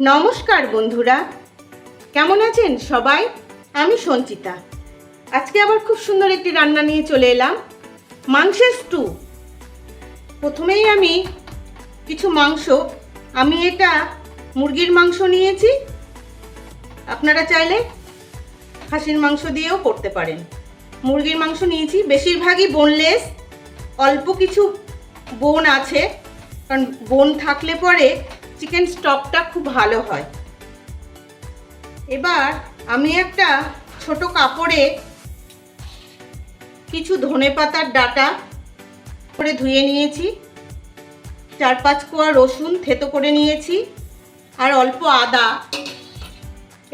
নমস্কার বন্ধুরা। কেমন আছেন সবাই? আমি সঞ্চিতা। আজকে আবার খুব সুন্দর একটি রান্না নিয়ে চলে এলাম। মাংসের স্টু প্রথমেই আমি কিছু মাংস। আমি এটা মুরগির মাংস নিয়েছি। আপনারা চাইলে খাসির মাংস দিয়েও করতে পারেন। মুরগির মাংস নিয়েছি। বেশিরভাগই বোনলেস অল্প কিছু বোন আছে। কারণ বোন থাকলে পরে চিকেন স্টকটা খুব ভালো হয়। এবার আমি একটা ছোট কাপড়ে কিছু ধনে পাতার ডাটা করে ধুয়ে নিয়েছি। চার পাঁচ কোয়া রসুন থেতো করে নিয়েছি আর অল্প আদা।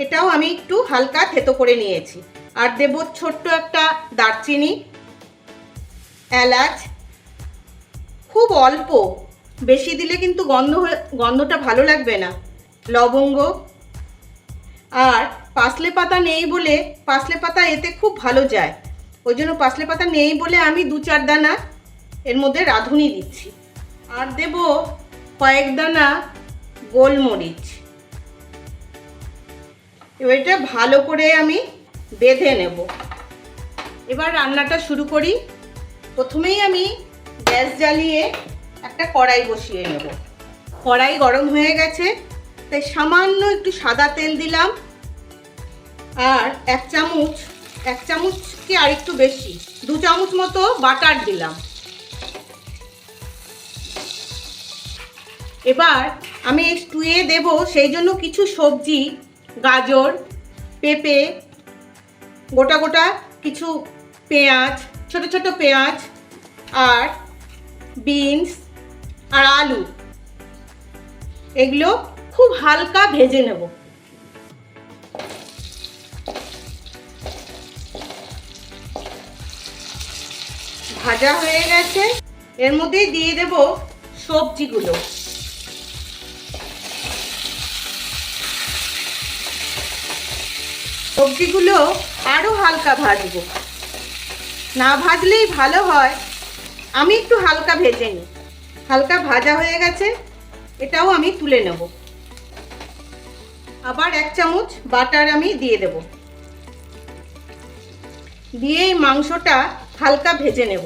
এটাও আমি একটু হালকা থেতো করে নিয়েছি। আর দেব ছোট্ট একটা দারচিনি, এলাচ। খুব অল্প বেশি দিলে কিন্তু গন্ধ গন্ধটা ভালো লাগবে না। লবঙ্গ আর পাসলে পাতা নেই বলে পাসলে পাতা এতে খুব ভালো যায়। ওই জন্য পাসলে পাতা নেই বলে আমি দু চার দানা এর মধ্যে রাঁধুনি দিচ্ছি। আর দেব কয়েক দানা গোলমরিচ। এবার এটা ভালো করে আমি বেঁধে নেব। এবার রান্নাটা শুরু করি। প্রথমেই আমি গ্যাস জ্বালিয়ে একটা কড়াই বসিয়ে নেব। কড়াই গরম হয়ে গেছে, তাই সামান্য একটু সাদা তেল দিলাম। আর এক চামচ এক চামচ কি আর একটু বেশি, দু চামচ মতো বাটার দিলাম। এবার আমি স্টুয়ে দেব, সেই জন্য কিছু সবজি, গাজর, পেঁপে, গোটা গোটা কিছু পেঁয়াজ, ছোট ছোট পেঁয়াজ, আর বিনস আর আলু এগুলো খুব হালকা ভেজে নেব। ভাজা হয়ে গেছে। এর মধ্যেই দিয়ে দেব সবজিগুলো। সবজিগুলো আরও হালকা ভাজবো। না ভাজলেই ভালো হয়। আমি একটু হালকা ভেজে নিই। হালকা ভাজা হয়ে গেছে, এটাও আমি তুলে নেব। আবার এক চামচ বাটার আমি দিয়ে দেব। দিয়ে এই মাংসটা হালকা ভেজে নেব।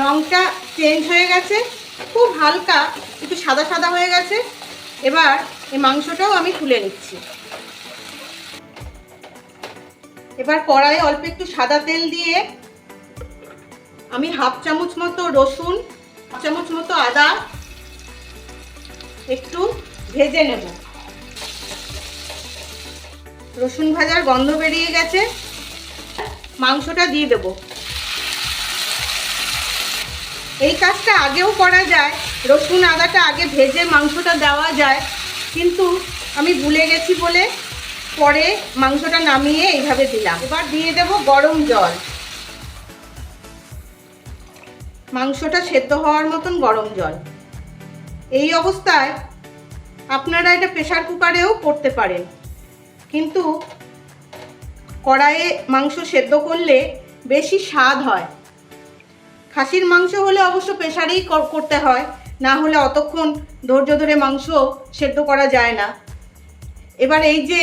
রংটা চেঞ্জ হয়ে গেছে, খুব হালকা, একটু সাদা সাদা হয়ে গেছে। এবার এই মাংসটাও আমি তুলে নিচ্ছি। এবার কড়াইয়ে অল্প একটু সাদা তেল দিয়ে আমি হাফ চামচ মতো রসুন, হাফ চামচ মতো আদা একটু ভেজে নেব। রসুন ভাজার গন্ধ বেরিয়ে গেছে। মাংসটা দিয়ে দেব। এই কাজটা আগেও করা যায়। রসুন, আদাটা আগে ভেজে মাংসটা দেওয়া যায়। কিন্তু আমি ভুলে গেছি বলে পরে মাংসটা নামিয়ে এইভাবে দিলাম। এবার দিয়ে দেব গরম জল। মাংসটা সেদ্ধ হওয়ার মতন গরম জল। এই অবস্থায় আপনারা এটা প্রেশার কুকারেও করতে পারেন। কিন্তু কড়াইয়ে মাংস সেদ্ধ করলে বেশি স্বাদ হয়। খাসির মাংস হলে অবশ্য প্রেশারেই করতে হয়, না হলে অতক্ষণ ধৈর্য ধরে মাংস সেদ্ধ করা যায় না। এবার এই যে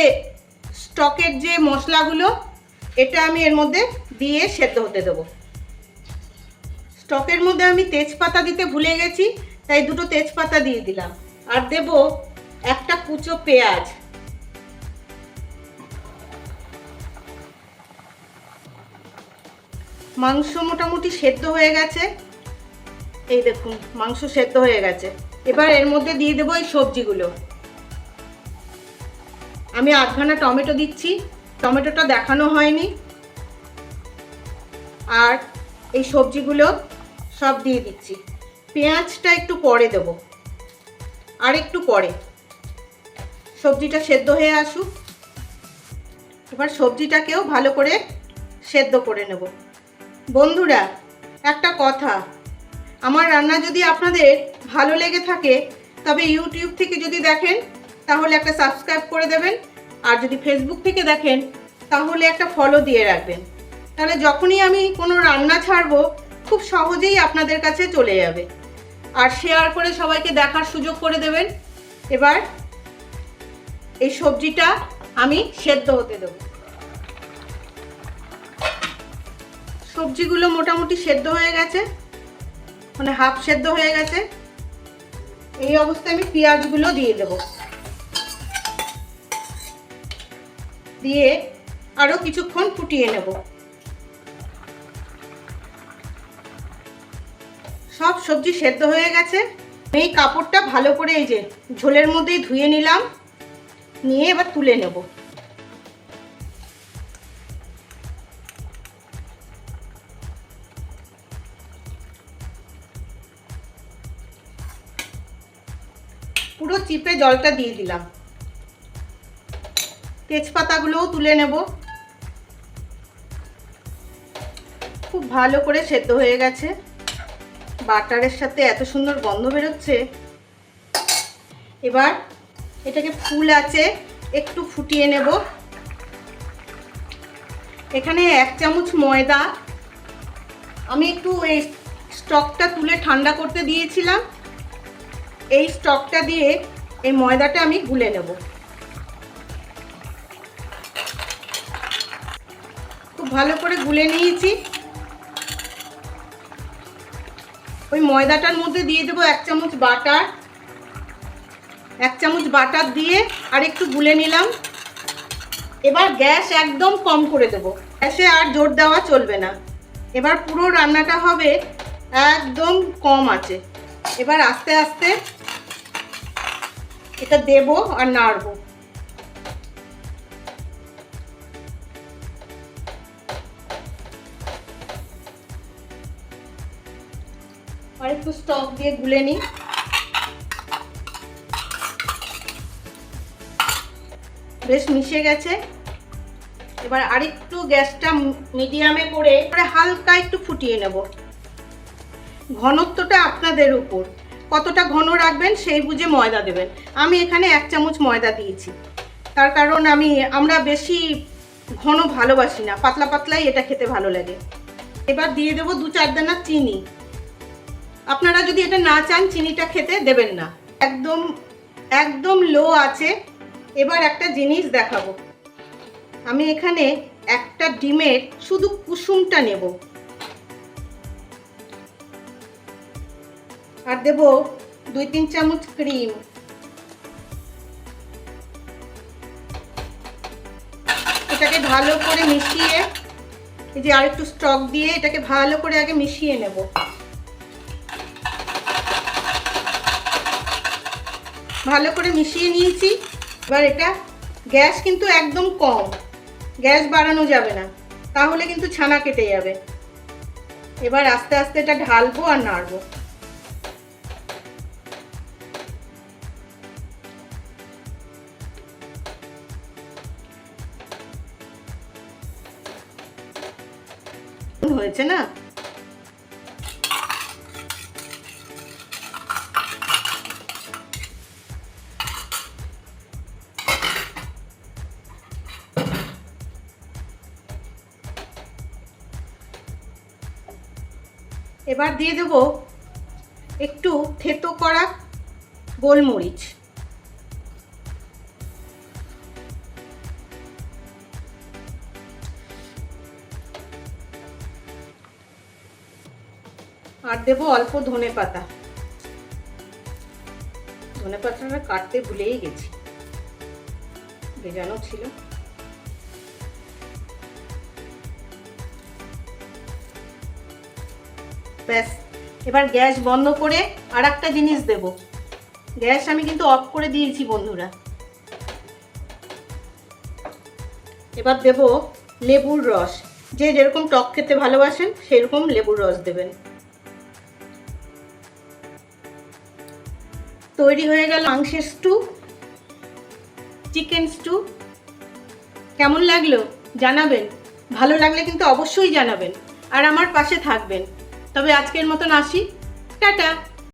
স্টকের যে মশলাগুলো, এটা আমি এর মধ্যে দিয়ে সেদ্ধ হতে দেবো। স্টকের মধ্যে আমি তেজপাতা দিতে ভুলে গেছি, তাই দুটো তেজপাতা দিয়ে দিলাম। আর দেব একটা কুচো পেঁয়াজ। মাংস মোটামুটি সেদ্ধ হয়ে গেছে। এই দেখুন, মাংস সেদ্ধ হয়ে গেছে। এবার এর মধ্যে দিয়ে দেবো এই সবজিগুলো। আমি আধখানা টমেটো দিচ্ছি। টমেটোটা দেখানো হয়নি। আর এই সবজিগুলো সব দিয়ে দিচ্ছি। পেঁয়াজটা একটু পরে দেব। আর একটু পরে। সবজিটা সেদ্ধ হয়ে আসুক। এবার সবজিটাকেও ভালো করে সেদ্ধ করে নেব। বন্ধুরা, একটা কথা। আমার রান্না যদি আপনাদের ভালো লেগে থাকে, তবে ইউটিউব থেকে যদি দেখেন, তাহলে একটা সাবস্ক্রাইব করে দেবেন। আর যদি ফেসবুক থেকে দেখেন, তাহলে একটা ফলো দিয়ে রাখবেন। তাহলে যখনই আমি কোনো রান্না ছাড়বো, খুব সহজেই আপনাদের কাছে চলে যাবে। আর শেয়ার করে সবাইকে দেখার সুযোগ করে দেবেন। এবার এই সবজিটা আমি সেদ্ধ হতে দেব। সবজিগুলো মোটামুটি সেদ্ধ হয়ে গেছে। মানে হাফ সেদ্ধ হয়ে গেছে। এই অবস্থায় আমি পেঁয়াজগুলো দিয়ে দেব। দিয়ে আরও কিছুক্ষণ ফুটিয়ে নেব। সব সবজি সেদ্ধ হয়ে গেছে। এই কাপড়টা ভালো করে এই যে ঝোলের মধ্যেই ধুয়ে নিলাম। নিয়ে এবার তুলে নেব। পুরো চিপে জলটা দিয়ে দিলাম। তেজপাতাগুলোও তুলে নেব। খুব ভালো করে সেদ্ধ হয়ে গেছে। বাটারের সাথে এত সুন্দর গন্ধ বেরোচ্ছে। এবার এটাকে ফুল আছে একটু ফুটিয়ে নেব। এখানে এক চামচ ময়দা। আমি একটু এই স্টকটা তুলে ঠান্ডা করতে দিয়েছিলাম। এই স্টকটা দিয়ে এই ময়দাটা আমি গুলে নেব। ভালো করে গুলে নিয়েছি। ওই ময়দাটার মধ্যে দিয়ে দেবো এক চামচ বাটার। এক চামচ বাটার দিয়ে আর একটু গুলে নিলাম। এবার গ্যাস একদম কম করে দেব। গ্যাসে আর জোর দেওয়া চলবে না। এবার পুরো রান্নাটা হবে একদম কম আছে। এবার আস্তে আস্তে এটা দেব আর নাড়বো। একটু স্টক দিয়ে গুলে নিই। বেশ মিশে গেছে। এবার আরেকটু গ্যাসটা মিডিয়ামে করে হালকা একটু ফুটিয়ে নেব। ঘনত্বটা আপনাদের উপর। কতটা ঘন রাখবেন সেই বুঝে ময়দা দেবেন। আমি এখানে এক চামচ ময়দা দিয়েছি। তার কারণ আমি, আমরা বেশি ঘন ভালোবাসি না। পাতলা পাতলাই এটা খেতে ভালো লাগে। এবার দিয়ে দেবো দু চার দানা চিনি। আপনারা যদি এটা না চান, চিনিটা খেতে দেবেন না। একদম একদম লো আছে। এবার একটা জিনিস দেখাবো। আমি এখানে একটা ডিমের শুধু কুসুমটা নেব। আর দেব দুই তিন চামচ ক্রিম। এটাকে ভালো করে মিশিয়ে, এই যে আরেকটু স্টক দিয়ে এটাকে ভালো করে আগে মিশিয়ে নেব। ভালো করে মিশিয়ে নিয়েছি। এবার এটা গ্যাস কিন্তু একদম কম। গ্যাস বাড়ানো যাবে না। তাহলে কিন্তু ছানা কেটে যাবে। এবার আস্তে আস্তে এটা ঢালবো আর নাড়বো। হয়েছে না? এবার দিয়ে দেব একটু থেতো করা গোলমরিচ। আর দেবো অল্প ধনে পাতা। ধনে পাতাটা কাটতে ভুলেই গেছি। ভেজানো ছিল। ব্যাস। এবার গ্যাস বন্ধ করে আর একটা জিনিস দেব। গ্যাস আমি কিন্তু অফ করে দিয়েছি, বন্ধুরা। এবার দেব লেবুর রস। যে যেরকম টক খেতে ভালোবাসেন, সেরকম লেবুর রস দেবেন। তৈরি হয়ে গেল মাংসের স্টু চিকেন স্টু কেমন লাগল জানাবেন? ভালো লাগলে কিন্তু অবশ্যই জানাবেন। আর আমার পাশে থাকবেন। তবে আজকের মতন আসি। টাটা।